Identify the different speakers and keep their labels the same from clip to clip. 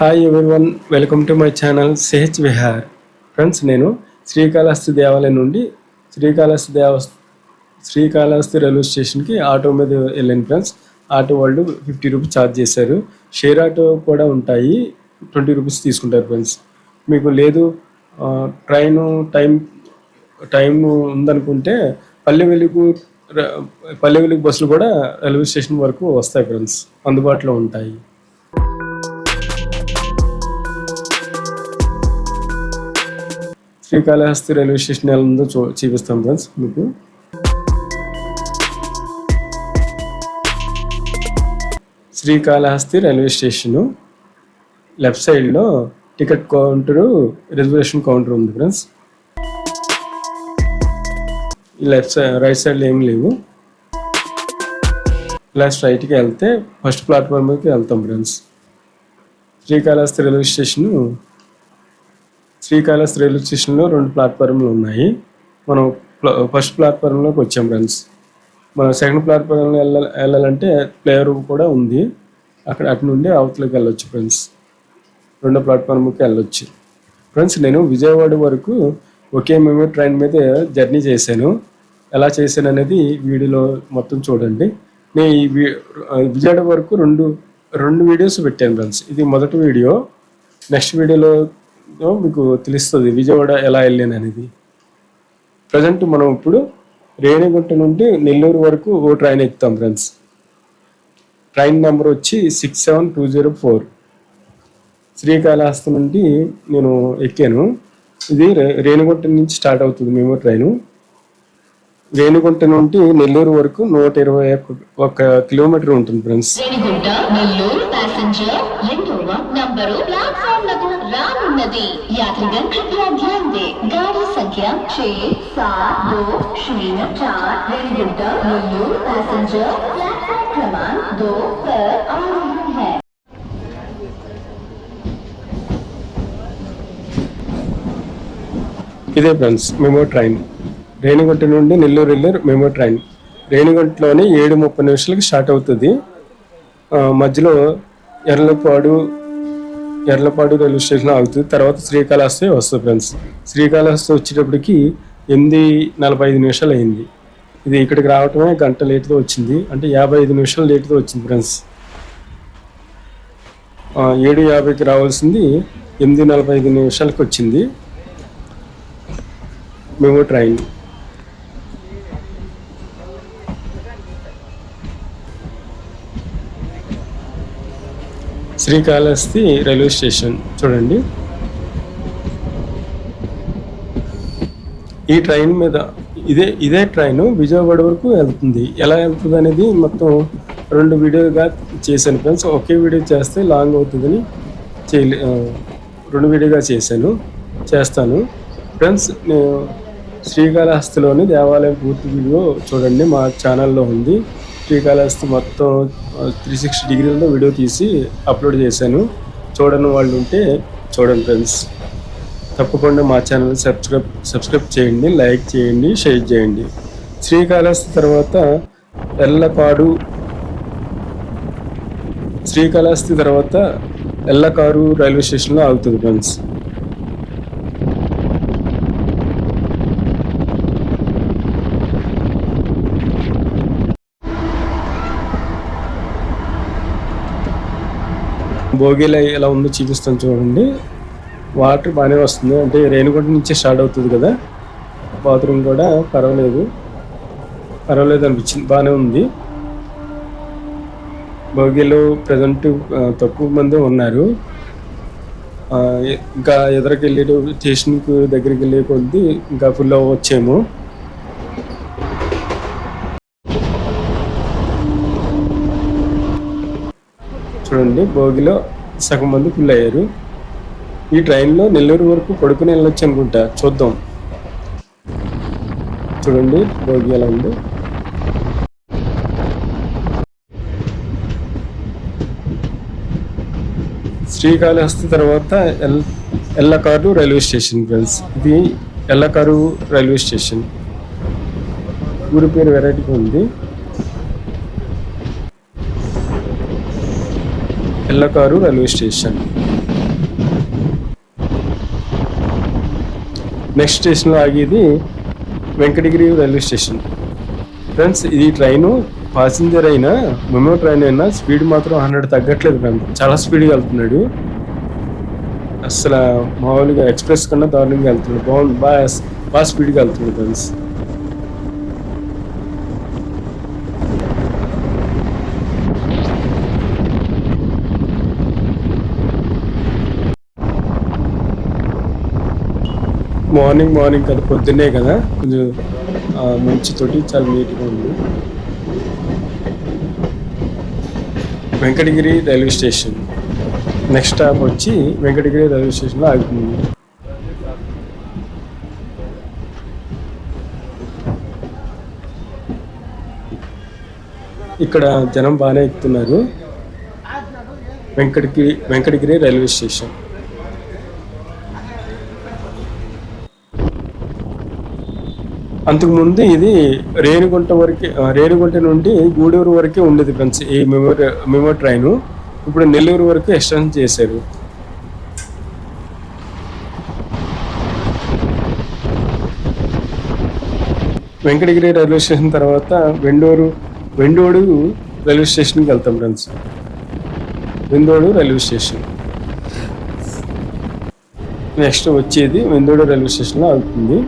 Speaker 1: hi one welcome to my channel సేహెచ్ విహార్ friends నేను శ్రీకాళహస్తి దేవాలయం నుండి శ్రీకాళహస్తి దేవ శ్రీకాళహస్తి రైల్వే స్టేషన్కి ఆటో మీద వెళ్ళాను ఫ్రెండ్స్ ఆటో వాళ్ళు ఫిఫ్టీ రూపీస్ ఛార్జ్ చేశారు షేర్ ఆటో కూడా ఉంటాయి ట్వంటీ రూపీస్ తీసుకుంటారు ఫ్రెండ్స్ మీకు లేదు ట్రైను టైం టైం ఉందనుకుంటే పల్లె వెలుగు పల్లె బస్సులు కూడా రైల్వే స్టేషన్ వరకు వస్తాయి ఫ్రెండ్స్ అందుబాటులో ఉంటాయి శ్రీకాళహస్తి రైల్వే స్టేషన్ ఎలా ఉందో చూ చూపిస్తాం ఫ్రెండ్స్ మీకు శ్రీకాళహస్తి రైల్వే స్టేషను లెఫ్ట్ సైడ్లో టికెట్ కౌంటరు రిజర్వేషన్ కౌంటర్ ఉంది ఫ్రెండ్స్ లెఫ్ట్ సైడ్ రైట్ సైడ్లో ఏం లేవు ప్లస్ రైట్కి వెళ్తే ఫస్ట్ ప్లాట్ఫామ్కి వెళ్తాం friends Srikalahasti railway station Srikalahasti railway స్టేషన్లో రెండు ప్లాట్ఫారంలు ఉన్నాయి మనం ఫస్ట్ ప్లాట్ఫారంలోకి వచ్చాం ఫ్రెండ్స్ మనం సెకండ్ ప్లాట్ఫారంలో వెళ్ళ వెళ్ళాలంటే ప్లేయర్ కూడా ఉంది అక్కడ అటు నుండి అవతలకి వెళ్ళొచ్చు ఫ్రెండ్స్ రెండో ప్లాట్ఫారంకి వెళ్ళొచ్చు ఫ్రెండ్స్ నేను విజయవాడ వరకు ఒకే మేము ట్రైన్ మీద జర్నీ చేశాను ఎలా చేశాను అనేది వీడియోలో మొత్తం చూడండి నేను ఈ విజయవాడ వరకు రెండు రెండు వీడియోస్ పెట్టాను ఫ్రెండ్స్ ఇది మొదటి వీడియో నెక్స్ట్ వీడియోలో మీకు తెలుస్తుంది విజయవాడ ఎలా వెళ్ళాను అనేది ప్రజెంట్ మనం ఇప్పుడు రేణిగుంట నుండి నెల్లూరు వరకు ఓ ట్రైన్ ఎక్కుతాం ఫ్రెండ్స్ ట్రైన్ నెంబర్ వచ్చి six seven two zero four Srikalahasti నుండి నేను ఎక్కాను ఇది రేణిగుంట నుంచి స్టార్ట్ అవుతుంది మేము ట్రైను రేణిగుంట నుండి నెల్లూరు వరకు నూట ఇరవై ఒక కిలోమీటర్ ఉంటుంది ఫ్రెండ్స్ नदी यात्रीगण कृपया ध्यान दे गाड़ी संख्या छह सात दो शून्य चार रेलगुंट मुल्लू पैसेंजर प्लेटफॉर्म क्रमांक दो पर आ रही है ఇదే ఫ్రెండ్స్ మెమో ట్రైన్ రేణిగుంట నుండి నెల్లూరు వెళ్ళే మెమో ట్రైన్ రేణిగుంటలోనే ఏడు ముప్పై నిమిషాలకు స్టార్ట్ అవుతుంది మధ్యలో ఎర్లపాడు ఎర్లపాడు రైల్వే స్టేషన్ ఆగుతుంది తర్వాత శ్రీకాళహస్తి వస్తుంది ఫ్రెండ్స్ శ్రీకాళహస్తి వచ్చేటప్పటికి ఎనిమిది నలభై ఐదు నిమిషాలు అయింది ఇది ఇక్కడికి రావటమే గంట లేటుతో వచ్చింది అంటే యాభై ఐదు నిమిషాలు లేటుతో వచ్చింది ఫ్రెండ్స్ ఏడు యాభైకి రావాల్సింది ఎనిమిది నలభై ఐదు నిమిషాలకు వచ్చింది మేము ట్రైన్ శ్రీకాళహస్తి రైల్వే స్టేషన్ చూడండి ఈ ట్రైన్ మీద ఇదే ఇదే ట్రైన్ విజయవాడ వరకు వెళ్తుంది ఎలా వెళ్తుంది అనేది మొత్తం రెండు వీడియోగా చేశాను ఫ్రెండ్స్ ఒకే వీడియో చేస్తే లాంగ్ అవుతుందని చేయలే రెండు వీడియోగా చేశాను చేస్తాను ఫ్రెండ్స్ నేను శ్రీకాళహస్తిలోని దేవాలయం పూర్తి వీడియో చూడండి మా ఛానల్లో ఉంది శ్రీకాళహస్తి మొత్తం త్రీ సిక్స్టీ డిగ్రీలలో వీడియో తీసి అప్లోడ్ చేశాను చూడని వాళ్ళు ఉంటే చూడండి ఫ్రెండ్స్ తప్పకుండా మా ఛానల్ సబ్స్క్రైబ్ సబ్స్క్రైబ్ చేయండి లైక్ చేయండి షేర్ చేయండి శ్రీకాళహస్తి తర్వాత ఎల్లపాడు శ్రీకాళహస్తి తర్వాత ఎల్లకారు రైల్వే స్టేషన్లో ఆగుతుంది ఫ్రెండ్స్ భోగిలో ఎలా ఉందో చూపిస్తాను చూడండి వాటర్ బాగానే వస్తుంది అంటే రేణిగుంట నుంచే స్టార్ట్ అవుతుంది కదా బాత్రూమ్ కూడా పర్వాలేదు పర్వాలేదు అనిపించింది బాగానే ఉంది భోగిలో ప్రజెంట్ తక్కువ మంది ఉన్నారు ఇంకా ఎదురుకెళ్ళి స్టేషన్కి దగ్గరికి వెళ్ళే కొద్దీ ఇంకా ఫుల్ అవ్వచ్చేమో చూడండి భోగిలో సగం మంది ఫుల్ అయ్యారు ఈ ట్రైన్లో నెల్లూరు వరకు పడుకుని వెళ్ళొచ్చు అనుకుంటా చూద్దాం చూడండి భోగి ఎలా ఉంది శ్రీకాళహస్తి తర్వాత ఎల్ ఎల్లకారు రైల్వే స్టేషన్ ఫ్రెండ్స్ ఇది ఎల్లకారు రైల్వే స్టేషన్ ఊరి పేరు వెరైటీగా ఉంది ఎల్లకారు రైల్వే స్టేషన్ నెక్స్ట్ స్టేషన్లో ఆగేది వెంకటగిరి రైల్వే స్టేషన్ ఫ్రెండ్స్ ఇది ట్రైను పాసింజర్ అయినా మెమో ట్రైన్ అయినా స్పీడ్ మాత్రం హండ్రెడ్ తగ్గట్లేదు ఫ్రెండ్ చాలా స్పీడ్గా వెళ్తున్నాడు అసలు మామూలుగా ఎక్స్ప్రెస్ కన్నా దారుణంగా వెళ్తున్నాడు బాగుంది బాగా బాగా స్పీడ్గా వెళ్తున్నాడు ఫ్రెండ్స్ మార్నింగ్ మార్నింగ్ కదా పొద్దున్నే కదా కొంచెం మంచి తోటి చాలా నీట్గా ఉంది Venkatagiri railway station next stop వచ్చి వెంకటగిరి రైల్వే స్టేషన్లో ఆగుతుంది ఇక్కడ జనం బాగానే ఎక్కుతున్నారు వెంకటగిరి వెంకటగిరి రైల్వే స్టేషన్ అంతకుముందు ఇది రేణిగుంట వరకు రేణిగుంట నుండి గూడూరు వరకే ఉండేది ఫ్రెండ్స్ ఈ మెమో మెమో ట్రైన్ ఇప్పుడు నెల్లూరు వరకు ఎక్స్టెన్షన్ చేశారు వెంకటగిరి రైల్వే స్టేషన్ తర్వాత వెండూరు వెండోడు రైల్వే స్టేషన్కి వెళ్తాం friends Vendodu railway station next వచ్చేది వెందోడు రైల్వే స్టేషన్లో అవుతుంది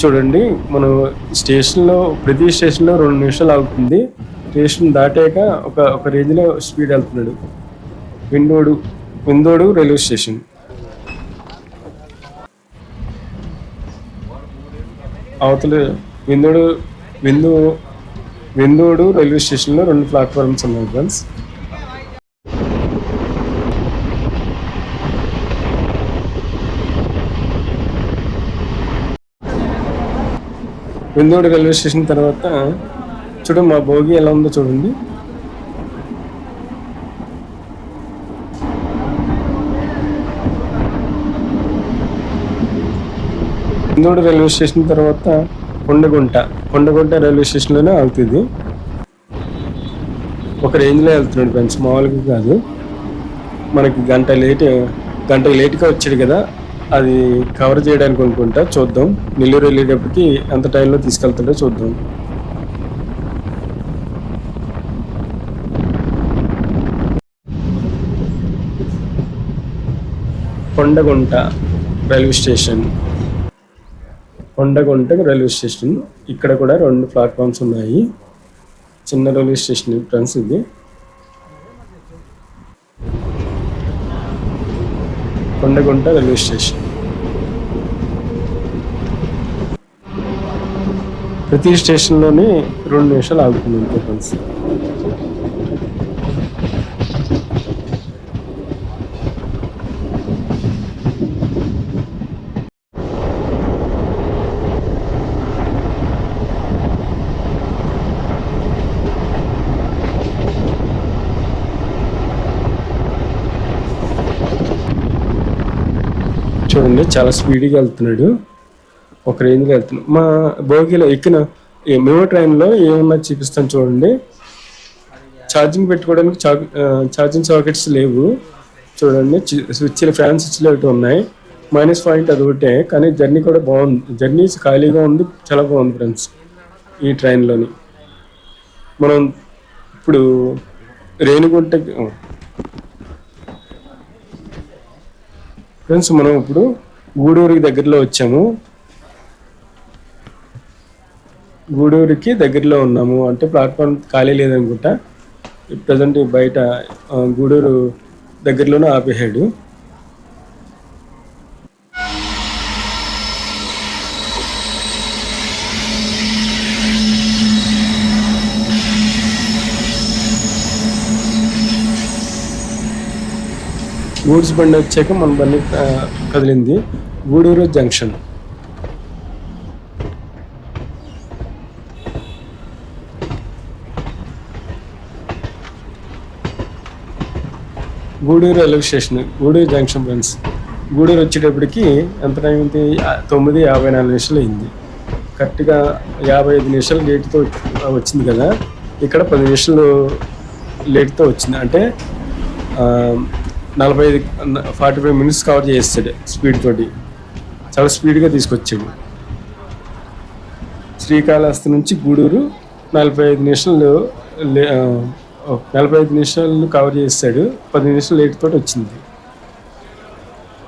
Speaker 1: చూడండి మనం స్టేషన్లో ప్రతి స్టేషన్లో రెండు నిమిషాలు ఆగుతుంది స్టేషన్ దాటాక ఒక ఒక రేంజ్లో స్పీడ్ వెళ్తున్నాడు విండోడు విందోడు రైల్వే స్టేషన్ అవతల విందోడు విందు విందోడు రైల్వే స్టేషన్లో రెండు ప్లాట్ఫామ్స్ ఉన్నాయి ఫ్రెండ్స్ విందోడు రైల్వే స్టేషన్ తర్వాత చూడండి మా భోగి ఎలా ఉందో చూడండి విందోడు రైల్వే స్టేషన్ తర్వాత కొండగుంట కొండగుంట రైల్వే స్టేషన్లోనే ఆగుతుంది ఒక రేంజ్లో వెళ్తున్నాడు ఫ్రెండ్స్ మామూలుగా కాదు మనకి గంట లేట్ గంట లేట్గా వచ్చాడు కదా అది కవర్ చేయడానికి అనుకుంటా చూద్దాం నెల్లూరు వెళ్ళేటప్పటికి ఎంత టైంలో తీసుకెళ్తాడో చూద్దాం Kondagunta railway station Kondagunta railway station ఇక్కడ కూడా రెండు ప్లాట్ఫామ్స్ ఉన్నాయి చిన్న రైల్వే స్టేషన్ ఫ్రెండ్స్ ఇది కొండగుంట రైల్వే స్టేషన్ ప్రతి స్టేషన్లోనే రెండు నిమిషాలు ఆగుతుంది ఫ్రెండ్స్ అండి చాలా స్పీడ్గా వెళ్తున్నాడు ఒక రేంజ్లో వెళ్తున్నాడు మా భోగిలో ఎక్కిన మేమో ట్రైన్లో ఏమన్నా చూపిస్తాను చూడండి ఛార్జింగ్ పెట్టుకోవడానికి ఛార్జింగ్ సాకెట్స్ లేవు చూడండి స్విచ్లు ఫ్యాన్ స్విచ్లు ఒకటి ఉన్నాయి మైనస్ పాయింట్ అది ఒకటే కానీ జర్నీ కూడా బాగుంది జర్నీ ఖాళీగా ఉంది చాలా బాగుంది ఫ్రెండ్స్ ఈ ట్రైన్లోని మనం ఇప్పుడు రేణిగుంట ఫ్రెండ్స్ మనం ఇప్పుడు గూడూరుకి దగ్గరలో వచ్చాము గూడూరుకి దగ్గరలో ఉన్నాము అంటే ప్లాట్ఫామ్ ఖాళీ లేదనుకుంటా ప్రజెంట్ బయట గూడూరు దగ్గరలోనే ఆపేశాడు గూడ్స్ బండి వచ్చాక మన బండి కదిలింది Gudur junction Gudur railway station Gudur junction friends Gudur వచ్చేటప్పటికి ఎంత టైం అయింది తొమ్మిది యాభై నాలుగు నిమిషాలు అయింది కరెక్ట్గా యాభై ఐదు నిమిషాలు లేట్తో వచ్చింది కదా ఇక్కడ పది నిమిషాలు లేట్తో వచ్చింది అంటే నలభై ఐదు ఫార్టీ ఫైవ్ మినిట్స్ కవర్ చేస్తాడు స్పీడ్ తోటి చాలా స్పీడ్గా తీసుకొచ్చాడు శ్రీకాళహస్తి నుంచి గూడూరు నలభై ఐదు నిమిషాలు నలభై ఐదు నిమిషాలు కవర్ చేస్తాడు పది నిమిషాలు లేట్ తోటి వచ్చింది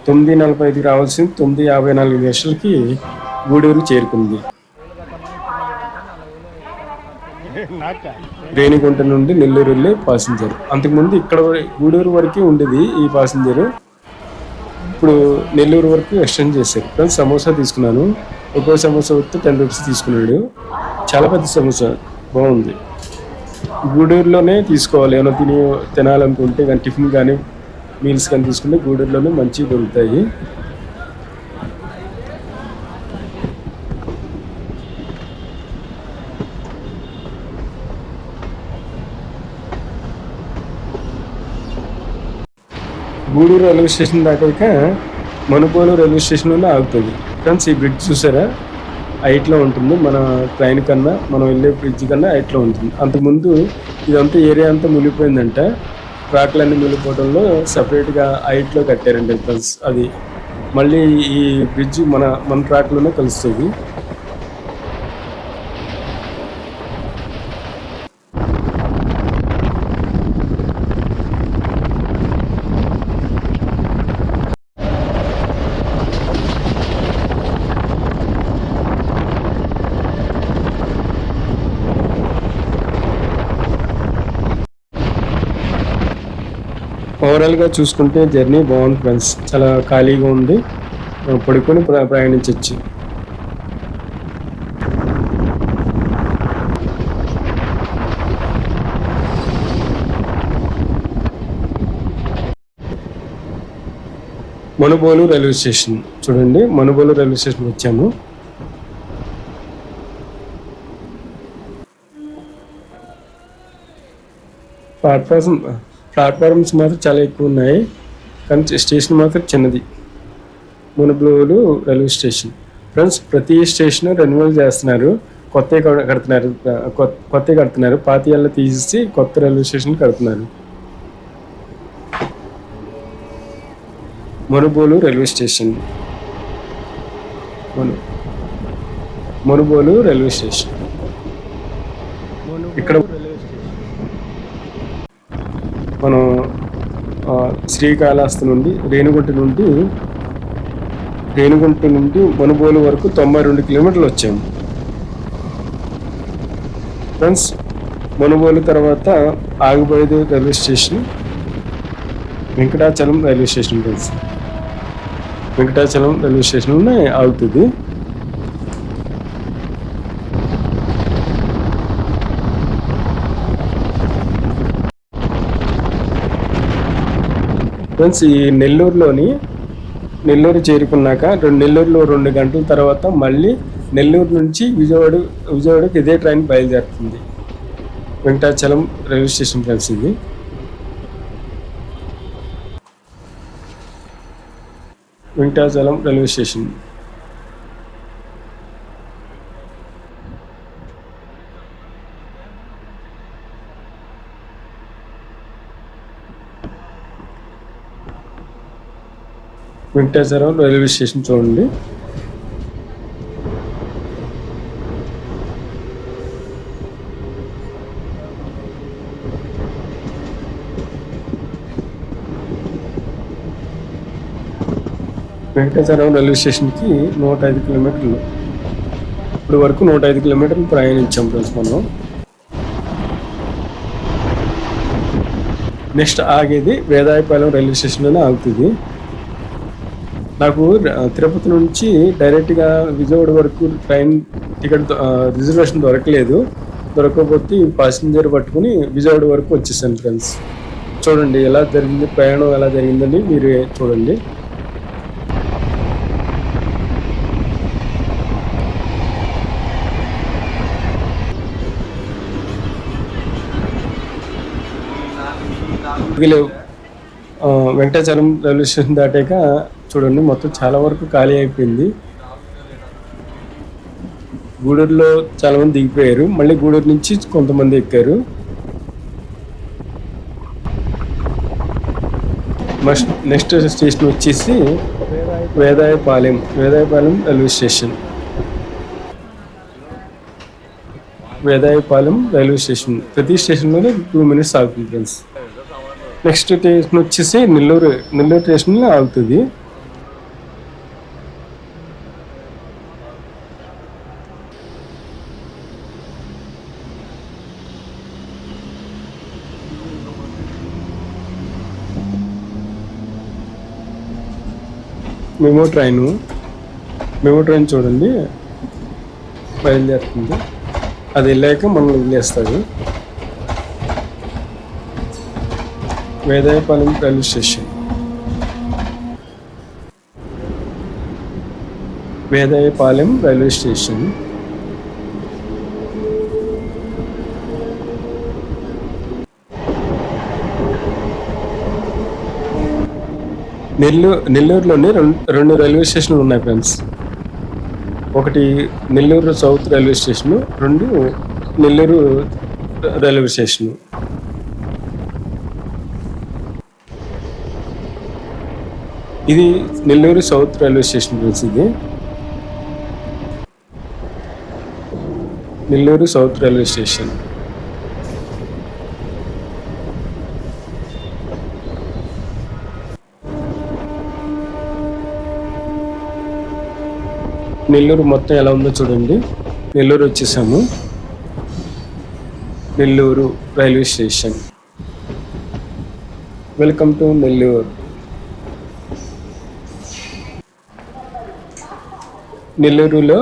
Speaker 1: తొమ్మిది నలభై ఐదుకి రావాల్సింది తొమ్మిది యాభై నాలుగు నిమిషాలకి గూడూరు చేరుకుంది రేణిగుంట నుండి నెల్లూరు వెళ్ళే ప్యాసింజర్ అంతకుముందు ఇక్కడ గూడూరు వరకు ఉండేది ఈ ప్యాసింజర్ ఇప్పుడు నెల్లూరు వరకు ఎక్స్టెండ్ చేశారు కానీ సమోసా తీసుకున్నాను ఒక్కో సమోసా వస్తే టెన్ రూపీస్ తీసుకున్నాడు చాలా పెద్ద సమోసా బాగుంది గూడూరులోనే తీసుకోవాలి ఏమైనా తిని తినాలనుకుంటే కానీ టిఫిన్ కానీ మీల్స్ కానీ తీసుకుంటే గూడూరులోనే మంచిగా దొరుకుతాయి గూడూరు రైల్వే స్టేషన్ దాకాక మనుపోలు రైల్వే స్టేషన్లోనే ఆగుతుంది ఫ్రెండ్స్ ఈ బ్రిడ్జ్ చూసారా హైట్లో ఉంటుంది మన ట్రైన్ కన్నా మనం వెళ్ళే బ్రిడ్జ్ కన్నా హైట్లో ఉంటుంది అంతకుముందు ఇదంతా ఏరియా అంతా మునిగిపోయిందంట ట్రాక్లన్నీ మునిగిపోవడంలో సపరేట్గా హైట్లో కట్టారండి ఫ్రెండ్స్ అది మళ్ళీ ఈ బ్రిడ్జ్ మన మన ట్రాక్లోనే కలుస్తుంది ఓవరాల్గా చూసుకుంటే జర్నీ బాగుంది ఫ్రెండ్స్ చాలా ఖాళీగా ఉంది పడుకొని ప్రయాణించవచ్చు మనుబోలు రైల్వే స్టేషన్ చూడండి మనుబోలు రైల్వే స్టేషన్ వచ్చాము ప్లాట్ఫామ్ ప్లాట్ఫారమ్స్ మాత్రం చాలా ఎక్కువ ఉన్నాయి కానీ స్టేషన్ మాత్రం చిన్నది మునబ్లూలు రైల్వే స్టేషన్ ఫ్రెండ్స్ ప్రతి స్టేషన్ రెన్యువల్ చేస్తున్నారు కొత్త కడుతున్నారు కొత్త కడుతున్నారు పాతయాళ్ళు తీసేసి కొత్త రైల్వే స్టేషన్ కడుతున్నారు మునుబోలు రైల్వే స్టేషన్ మును మునుబోలు రైల్వే స్టేషన్ ఇక్కడ శ్రీకాళహస్తి నుండి రేణుగుంట నుండి రేణుగుంట నుండి మనుబోలు వరకు తొంభై రెండు కిలోమీటర్లు వచ్చాము ఫ్రెండ్స్ మనుబోలు తర్వాత ఆగిపోయేది railway station Venkatachalam railway station friends Venkatachalam railway స్టేషన్లోనే ఆగుతుంది ఫ్రెండ్స్ ఈ నెల్లూరులోని నెల్లూరు చేరుకున్నాక రెండు నెల్లూరులో రెండు గంటల తర్వాత మళ్ళీ నెల్లూరు నుంచి విజయవాడ విజయవాడకి ఇదే ట్రైన్ బయలుదేరుతుంది వెంకటాచలం రైల్వే స్టేషన్ ఫ్రెండ్స్ ఇది Venkatachalam railway station Venkateswararao railway station చూడండి వెంకటేశ్వరరావు రైల్వే స్టేషన్కి నూట ఐదు కిలోమీటర్లు ఇప్పటి వరకు నూట ఐదు కిలోమీటర్లు ప్రయాణించాం ఫ్రెండ్స్ మనం నెక్స్ట్ ఆగేది వేదాయపాలెం రైల్వే స్టేషన్లోనే ఆగుతుంది నాకు తిరుపతి నుంచి డైరెక్ట్గా విజయవాడ వరకు ట్రైన్ టికెట్ రిజర్వేషన్ దొరకలేదు దొరకకపోతే ప్యాసింజర్ పట్టుకుని విజయవాడ వరకు వచ్చేసాను ఫ్రెండ్స్ చూడండి ఎలా జరిగింది ప్రయాణం ఎలా జరిగిందని మీరు చూడండి లేవు వెంకటాచలం రైల్వే స్టేషన్ దాటాక చూడండి మొత్తం చాలా వరకు ఖాళీ అయిపోయింది గూడూరులో చాలామంది దిగిపోయారు మళ్ళీ గూడూరు నుంచి కొంతమంది ఎక్కారు నెక్స్ట్ స్టేషన్ వచ్చేసి Vedayapalem Vedayapalem railway station Vedayapalem railway station ప్రతి స్టేషన్లోనే టూ మినిట్స్ ఆగుతుంది ఫ్రెండ్స్ నెక్స్ట్ స్టేషన్ వచ్చేసి నెల్లూరు నెల్లూరు స్టేషన్లో ఆగుతుంది మేమో ట్రైను మెమో ట్రైన్ చూడండి బయలుదేరుతుంది అది వెళ్ళాక మనల్ని వదిలేస్తుంది Vedayapalem railway station Vedayapalem railway station Nellore నెల్లూరులోనే రెండు రైల్వే స్టేషన్లు ఉన్నాయి ఫ్రెండ్స్ ఒకటి నెల్లూరు సౌత్ రైల్వే స్టేషను రెండు నెల్లూరు రైల్వే స్టేషను ఇది నెల్లూరు సౌత్ రైల్వే స్టేషన్ గురించి ఇది Nellore south railway station Nellore మొత్తం ఎలా ఉందో చూడండి నెల్లూరు వచ్చేసాము Nellore railway station welcome to Nellore నెల్లూరులో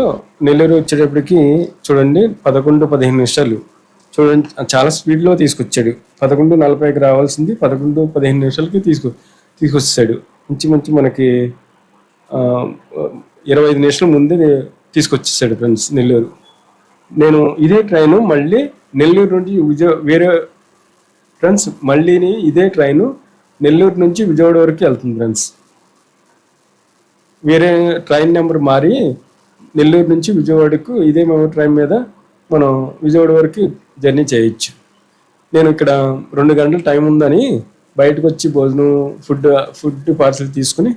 Speaker 1: నెల్లూరు వచ్చేటప్పటికి చూడండి పదకొండు పదిహేను నిమిషాలు చూడండి చాలా స్పీడ్లో తీసుకొచ్చాడు పదకొండు నలభైకి రావాల్సింది పదకొండు పదిహేను నిమిషాలకి తీసుకు తీసుకొచ్చాడు మంచి మంచి మనకి ఇరవై ఐదు నిమిషాల ముందే తీసుకొచ్చేసాడు ఫ్రెండ్స్ నెల్లూరు నేను ఇదే ట్రైను మళ్ళీ నెల్లూరు నుండి విజయ వేరే ఫ్రెండ్స్ మళ్ళీని ఇదే ట్రైను నెల్లూరు నుంచి విజయవాడ వరకు వెళ్తుంది ఫ్రెండ్స్ వేరే ట్రైన్ నెంబర్ మారి నెల్లూరు నుంచి విజయవాడకు ఇదే మేము ట్రైన్ మీద మనం విజయవాడ వరకు జర్నీ చేయొచ్చు నేను ఇక్కడ రెండు గంటల టైం ఉందని బయటకు వచ్చి భోజనం ఫుడ్ ఫుడ్ పార్సల్ తీసుకుని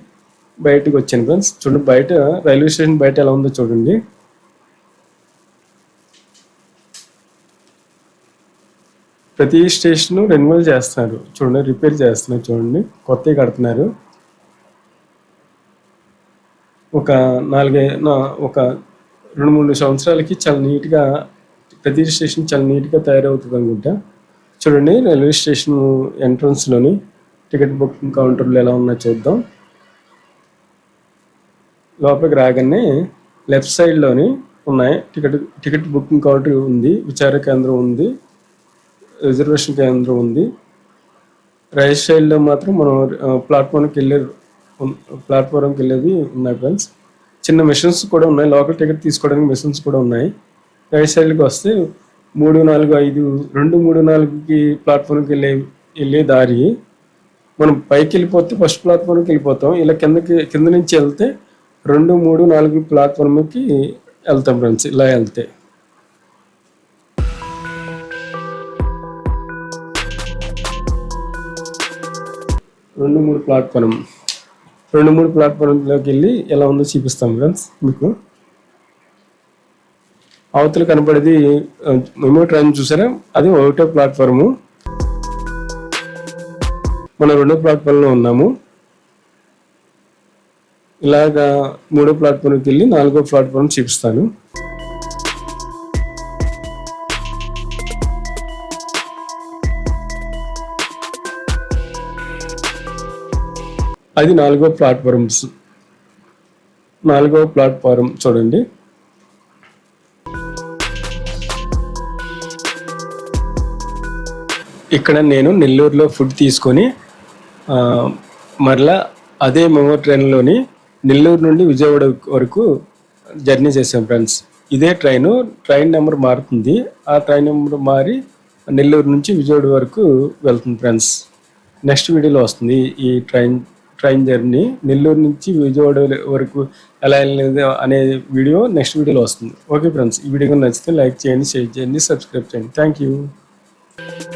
Speaker 1: బయటకు వచ్చాను ఫ్రెండ్స్ చూడండి బయట రైల్వే స్టేషన్ బయట ఎలా ఉందో చూడండి ప్రతి స్టేషన్ రెన్యువల్ చేస్తున్నారు చూడండి రిపేర్ చేస్తున్నారు చూడండి కొత్తవి కడుతున్నారు ఒక నాలుగై ఒక రెండు మూడు సంవత్సరాలకి చాలా నీట్గా ప్రతి స్టేషన్ చాలా నీట్గా తయారవుతుంది అనుకుంటా చూడండి రైల్వే స్టేషన్ ఎంట్రన్స్లోని టికెట్ బుకింగ్ కౌంటర్లు ఎలా ఉన్నా చూద్దాం లోపలికి రాగానే లెఫ్ట్ సైడ్లోని ఉన్నాయి టికెట్ టికెట్ బుకింగ్ కౌంటర్ ఉంది విచార కేంద్రం ఉంది రిజర్వేషన్ కేంద్రం ఉంది రైల్ సైడ్లో మాత్రం మనం ప్లాట్ఫామ్కి వెళ్ళే ప్లాట్ఫారంకి వెళ్ళేది ఉన్నాయి ఫ్రెండ్స్ చిన్న మిషన్స్ కూడా ఉన్నాయి లోకల్ టికెట్ తీసుకోవడానికి మిషన్స్ కూడా ఉన్నాయి రైట్ సైడ్కి వస్తే మూడు నాలుగు ఐదు రెండు మూడు నాలుగుకి ప్లాట్ఫామ్కి వెళ్ళే వెళ్ళే దారి మనం పైకి వెళ్ళిపోతే ఫస్ట్ ప్లాట్ఫామ్కి వెళ్ళిపోతాం ఇలా కిందకి కింద నుంచి వెళ్తే రెండు మూడు నాలుగు ప్లాట్ఫామ్కి వెళ్తాం ఫ్రెండ్స్ ఇలా వెళ్తే రెండు మూడు ప్లాట్ఫామ్ రెండు మూడు ప్లాట్ఫామ్లోకి వెళ్ళి ఎలా ఉందో చూపిస్తాం ఫ్రెండ్స్ మీకు అవతల కనపడేది మెమో ట్రైన్ చూసారా అది ఒకటో ప్లాట్ఫారము మనం రెండో ప్లాట్ఫామ్లో ఉన్నాము ఇలాగా మూడో ప్లాట్ఫామ్కి వెళ్ళి నాలుగో ప్లాట్ఫామ్ చూపిస్తాను అది నాలుగో ప్లాట్ఫారమ్స్ నాలుగో ప్లాట్ఫారం చూడండి ఇక్కడ నేను నెల్లూరులో ఫుడ్ తీసుకొని మరలా అదే మెమో ట్రైన్లోని నెల్లూరు నుండి విజయవాడ వరకు జర్నీ చేసాం ఫ్రెండ్స్ ఇదే ట్రైను ట్రైన్ నెంబర్ మారుతుంది ఆ ట్రైన్ నెంబర్ మారి నెల్లూరు నుంచి విజయవాడ వరకు వెళ్తుంది ఫ్రెండ్స్ నెక్స్ట్ వీడియోలో వస్తుంది ఈ ట్రైన్ ట్రైన్ జర్నీ నెల్లూరు నుంచి విజయవాడ వరకు ఎలా వెళ్ళలేదు అనే వీడియో నెక్స్ట్ వీడియోలో వస్తుంది ఓకే ఫ్రెండ్స్ ఈ వీడియో నచ్చితే లైక్ చేయండి షేర్ చేయండి సబ్స్క్రైబ్ చేయండి థ్యాంక్ యూ